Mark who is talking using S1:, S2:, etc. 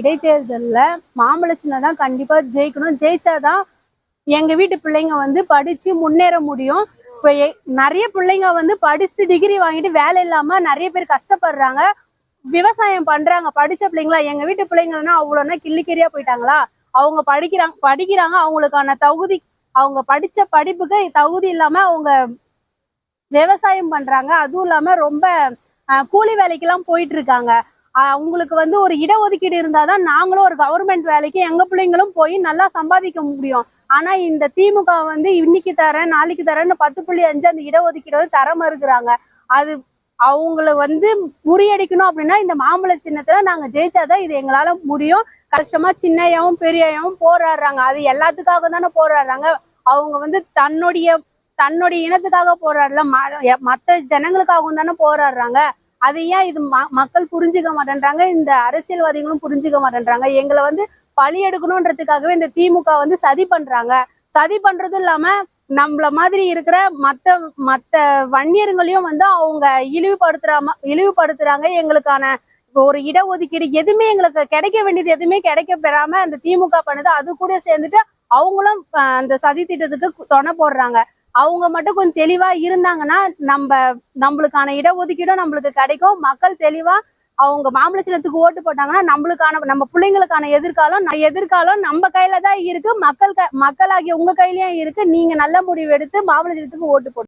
S1: இடைத்தேர்தலில் மாம்பழ தான் கண்டிப்பாக ஜெயிக்கணும். ஜெயிச்சாதான் எங்கள் வீட்டு பிள்ளைங்க வந்து படிச்சு முன்னேற முடியும். இப்போ நிறைய பிள்ளைங்க வந்து படிச்சு டிகிரி வாங்கிட்டு வேலை இல்லாமல் நிறைய பேர் கஷ்டப்படுறாங்க. விவசாயம் பண்றாங்க. படிச்ச பிள்ளைங்களா எங்கள் வீட்டு பிள்ளைங்கன்னா அவ்வளோனா கிள்ளிக்கறியா போயிட்டாங்களா? அவங்க படிக்கிறாங்க படிக்கிறாங்க. அவங்களுக்கான தகுதி அவங்க படிச்ச படிப்புக்கு தகுதி இல்லாமல் அவங்க விவசாயம் பண்றாங்க. அதுவும் இல்லாமல் ரொம்ப கூலி வேலைக்கெல்லாம் போயிட்டு இருக்காங்க. அவங்களுக்கு வந்து ஒரு இடஒதுக்கீடு இருந்தாதான் நாங்களும் ஒரு கவர்மெண்ட் வேலைக்கு எங்க பிள்ளைங்களும் போய் நல்லா சம்பாதிக்க முடியும். ஆனா இந்த திமுக வந்து இன்னைக்கு தரேன் நாளைக்கு தரேன்னு பத்து புள்ளி அஞ்சு அந்த இடஒதுக்கீடு வந்து தர மறுக்கிறாங்க. அது அவங்கள வந்து முறியடிக்கணும் அப்படின்னா இந்த மாம்பழ சின்னத்துல நாங்க ஜெயிச்சாதான் இது எங்களால முடியும். கஷ்டமா சின்னையாவும் பெரியாவும் போராடுறாங்க. அது எல்லாத்துக்காக தானே போராடுறாங்க. அவங்க வந்து தன்னுடைய தன்னுடைய இனத்துக்காக போராடல. மற்ற ஜனங்களுக்காகவும் தானே போராடுறாங்க. அதை ஏன் இது ம- மக்கள் புரிஞ்சுக்க மாட்டேன்றாங்க? இந்த அரசியல்வாதிகளும் புரிஞ்சுக்க மாட்டேன்றாங்க. எங்களை வந்து பழி எடுக்கணுன்றதுக்காகவே இந்த திமுக வந்து சதி பண்றாங்க. சதி பண்றதும் இல்லாம நம்மள மாதிரி இருக்கிற மத்த மத்த வன்னியர்களையும் வந்து அவங்க இழிவுபடுத்துறாம இழிவுபடுத்துறாங்க. எங்களுக்கான ஒரு இடஒதுக்கீடு எதுவுமே எங்களுக்கு கிடைக்க வேண்டியது எதுவுமே கிடைக்க பெறாம அந்த திமுக பண்ணுது. அது கூட சேர்ந்துட்டு அவங்களும் அந்த சதி திட்டத்துக்கு துணை போடுறாங்க. அவங்க மட்டும் கொஞ்சம் தெளிவா இருந்தாங்கன்னா நம்ம நம்மளுக்கான இடஒதுக்கீடும் நம்மளுக்கு கிடைக்கும். மக்கள் தெளிவா அவங்க மாம்பழ சின்னத்துக்கு ஓட்டு போட்டாங்கன்னா நம்மளுக்கான நம்ம பிள்ளைங்களுக்கான எதிர்காலம் எதிர்காலம் நம்ம கையில தான் இருக்கு. மக்கள் க- மக்களாகிய உங்க கையிலயும் இருக்கு. நீங்க நல்ல முடிவு எடுத்து மாம்பழ சின்னத்துக்கு ஓட்டு போட்டு